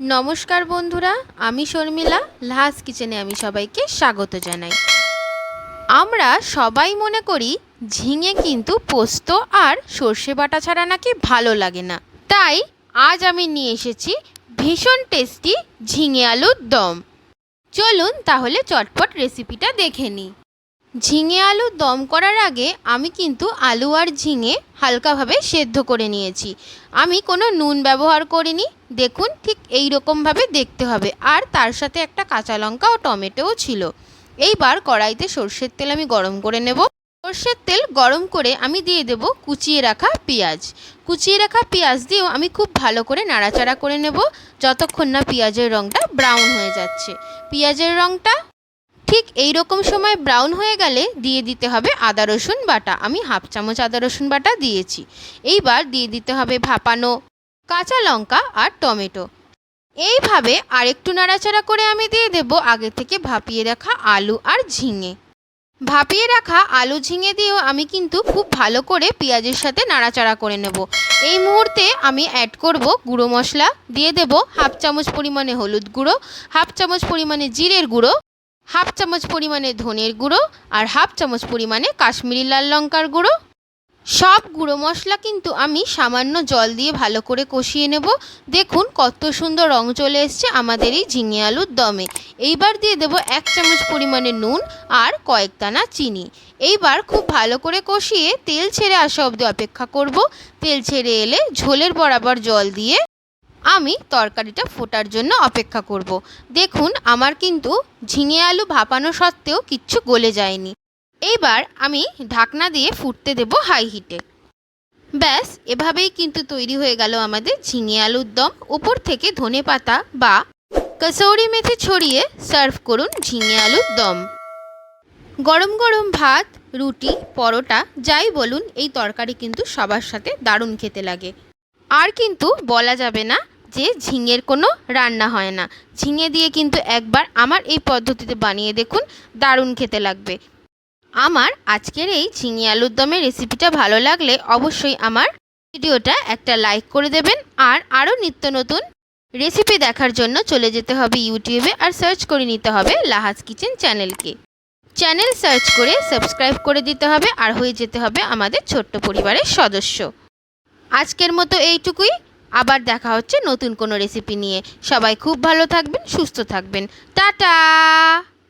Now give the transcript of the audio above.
নমস্কার বন্ধুরা, আমি শর্মিলা লাহাস কিচেনে আমি সবাইকে স্বাগত জানাই। আমরা সবাই মনে করি ঝিঙে কিন্তু পোস্ত আর সর্ষে বাটা ছাড়া নাকি ভালো লাগে না। তাই আজ আমি নিয়ে এসেছি ভীষণ টেস্টি ঝিঙে আলুর দম। চলুন তাহলে চটপট রেসিপিটা দেখে নিই। ঝিঙে আলু দম করার আগে আমি কিন্তু আলু আর ঝিঙে হালকাভাবে সেদ্ধ করে নিয়েছি। আমি কোনো নুন ব্যবহার করিনি। দেখুন ঠিক এই রকমভাবে দেখতে হবে। আর তার সাথে একটা কাঁচা লঙ্কা ও টমেটোও ছিল। এইবার কড়াইতে সর্ষের তেল আমি গরম করে নেব। সর্ষের তেল গরম করে আমি দিয়ে দেব কুচিয়ে রাখা পেঁয়াজ। কুচিয়ে রাখা পেঁয়াজ দিয়েও আমি খুব ভালো করে নাড়াচাড়া করে নেব। যতক্ষণ না পেঁয়াজের রঙটা ব্রাউন হয়ে যাচ্ছে। পেঁয়াজের রঙটা ঠিক এই রকম সময় ব্রাউন হয়ে গেলে দিয়ে দিতে হবে আদা, রসুন বাটা। আমি হাফ চামচ আদা, রসুন বাটা দিয়েছি। এইবার দিয়ে দিতে হবে ভাপানো কাঁচা লঙ্কা আর টমেটো। এইভাবে আরেকটু নাড়াচাড়া করে আমি দিয়ে দেব আগে থেকে ভাপিয়ে রাখা আলু আর ঝিঙে। ভাপিয়ে রাখা আলু, ঝিঙে দিয়েও আমি কিন্তু খুব ভালো করে পেঁয়াজের সাথে নাড়াচাড়া করে নেব। এই মুহূর্তে আমি অ্যাড করব গুঁড়ো মশলা, দিয়ে দেব হাফ চামচ পরিমাণে হলুদ গুঁড়ো হাফ চামচ পরিমাণে জিরের গুঁড়ো হাফ চামচ পরিমাণে ধনের গুঁড়ো আর হাফ চামচ পরিমাণে কাশ্মীরি লাল লঙ্কার গুঁড়ো। সব গুঁড়ো মশলা কিন্তু আমি সামান্য জল দিয়ে ভালো করে কষিয়ে নেব। দেখুন কত সুন্দর রং চলে এসছে আমাদের এই ঝিঙে আলুর দমে। এইবার দিয়ে দেব এক চামচ পরিমাণে নুন আর কয়েক দানা চিনি। এইবার খুব ভালো করে কষিয়ে তেল ছেড়ে আসা অবধি অপেক্ষা করব। তেল ছেড়ে এলে ঝোলের বরাবর জল দিয়ে আমি তরকারিটা ফোটার জন্য অপেক্ষা করব। দেখুন, আমার কিন্তু ঝিঙে আলু ভাপানো সত্ত্বেও কিচ্ছু গলে যায়নি। এইবার আমি ঢাকনা দিয়ে ফুটতে দেব হাই হিটে। ব্যাস, এভাবেই কিন্তু তৈরি হয়ে গেল আমাদের ঝিঙে আলুর দম। উপর থেকে ধনে পাতা বা কসৌরি মেথি ছড়িয়ে সার্ভ করুন ঝিঙে আলুর দম। গরম গরম ভাত, রুটি, পরোটা, যাই বলুন, এই তরকারি কিন্তু সবার সাথে দারুণ খেতে লাগে। আর কিন্তু বলা যাবে না যে ঝিঙের কোনো রান্না হয় না। ঝিঙে দিয়ে কিন্তু একবার আমার এই পদ্ধতিতে বানিয়ে দেখুন, দারুণ খেতে লাগবে। আমার আজকের এই ঝিঙে আলুর দমের রেসিপিটা ভালো লাগলে অবশ্যই আমার ভিডিওটা একটা লাইক করে দেবেন আর আরও নিত্য নতুন রেসিপি দেখার জন্য চলে যেতে হবে ইউটিউবে আর সার্চ করে নিতে হবে লাহাজ কিচেন চ্যানেলকে। চ্যানেল সার্চ করে সাবস্ক্রাইব করে দিতে হবে আর হয়ে যেতে হবে আমাদের ছোট্ট পরিবারের সদস্য। আজকের মতো এইটুকুই। আবার দেখা হচ্ছে নতুন কোনো রেসিপি নিয়ে। সবাই খুব ভালো থাকবেন, সুস্থ থাকবেন। টাটা!